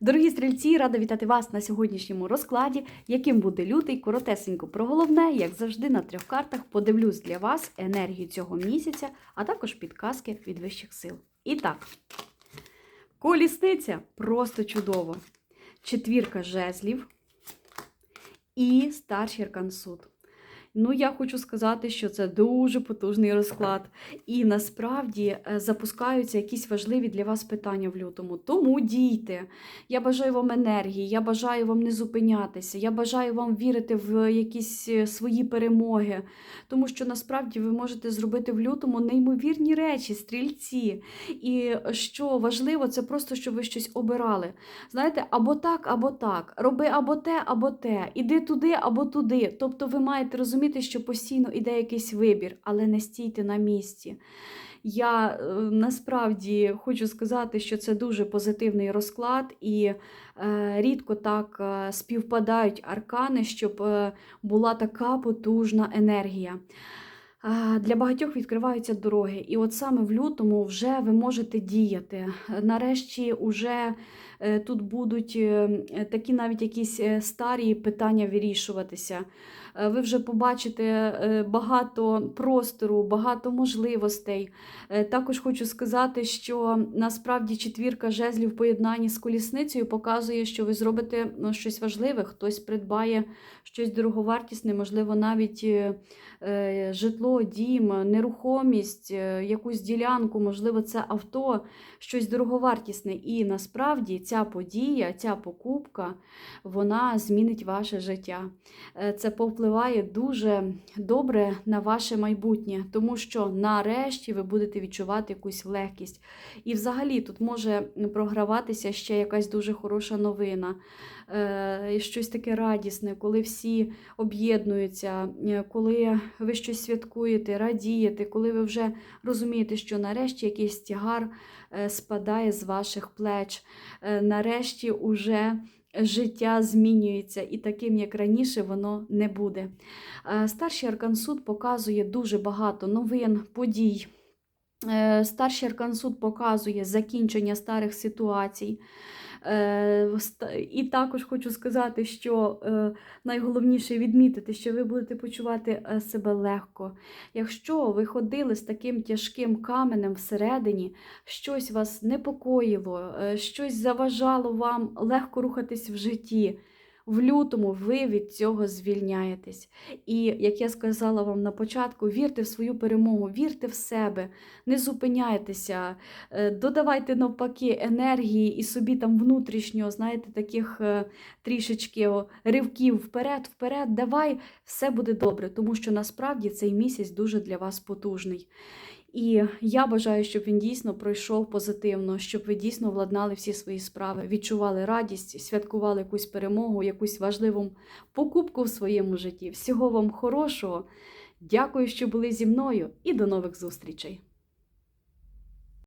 Дорогі стрільці, рада вітати вас на сьогоднішньому розкладі, яким буде лютий, коротесенько про головне, як завжди, на трьох картах подивлюсь для вас енергію цього місяця, а також підказки від вищих сил. І так, колісниця просто чудово. Четвірка жезлів і старший аркан суд. Ну, я хочу сказати, що це дуже потужний розклад. І насправді е, запускаються якісь важливі для вас питання в лютому. Тому дійте. Я бажаю вам енергії, я бажаю вам не зупинятися, я бажаю вам вірити в якісь е, свої перемоги. Тому що насправді ви можете зробити в лютому неймовірні речі, стрільці. І що важливо, це просто, щоб ви щось обирали. Знаєте, або так, або так. Роби або те, або те. Іди туди, або туди. Тобто ви маєте розуміти, що постійно іде якийсь вибір, але не стійте на місці. Я е, насправді хочу сказати, що це дуже позитивний розклад, і е, рідко так е, співпадають аркани, щоб була така потужна енергія. Для багатьох відкриваються дороги, і от саме в лютому вже ви можете діяти. Нарешті вже тут будуть е, такі навіть якісь е, старі питання вирішуватися. Е, Ви вже побачите е, багато простору, багато можливостей. Е, Також хочу сказати, що насправді четвірка жезлів в поєднанні з колісницею показує, що ви зробите ну, щось важливе, хтось придбає щось дороговартісне, можливо, навіть е, е, житло, дім, нерухомість, е, якусь ділянку, можливо, це авто, щось дороговартісне. І насправді ця подія, ця покупка, вона змінить ваше життя. Е, Це повпливає дуже добре на ваше майбутнє, тому що нарешті ви будете відчувати якусь легкість. І взагалі тут може програватися ще якась дуже хороша новина, щось таке радісне, коли всі об'єднуються, е, коли ви щось святкуєте, радієте, коли ви вже розумієте, що нарешті якийсь тягар е, спадає з ваших плеч, е, нарешті уже життя змінюється, і таким, як раніше, воно не буде. Е, Старший аркан суд показує дуже багато новин, подій. Е, Старший аркан суд показує закінчення старих ситуацій. Е, І також хочу сказати, що е, найголовніше відмітити, що ви будете почувати себе легко. Якщо ви ходили з таким тяжким каменем всередині, щось вас непокоїло, щось заважало вам легко рухатись в житті. В лютому ви від цього звільняєтесь. І як я сказала вам на початку, вірте в свою перемогу, вірте в себе, не зупиняйтеся, е, додавайте навпаки енергії і собі там внутрішнього, знаєте, таких е, трішечки ривків вперед, вперед, давай, все буде добре, тому що насправді цей місяць дуже для вас потужний. І я бажаю, щоб він дійсно пройшов позитивно, щоб ви дійсно владнали всі свої справи, відчували радість, святкували якусь перемогу, якусь важливу покупку в своєму житті. Всього вам хорошого. Дякую, що були зі мною, і до нових зустрічей!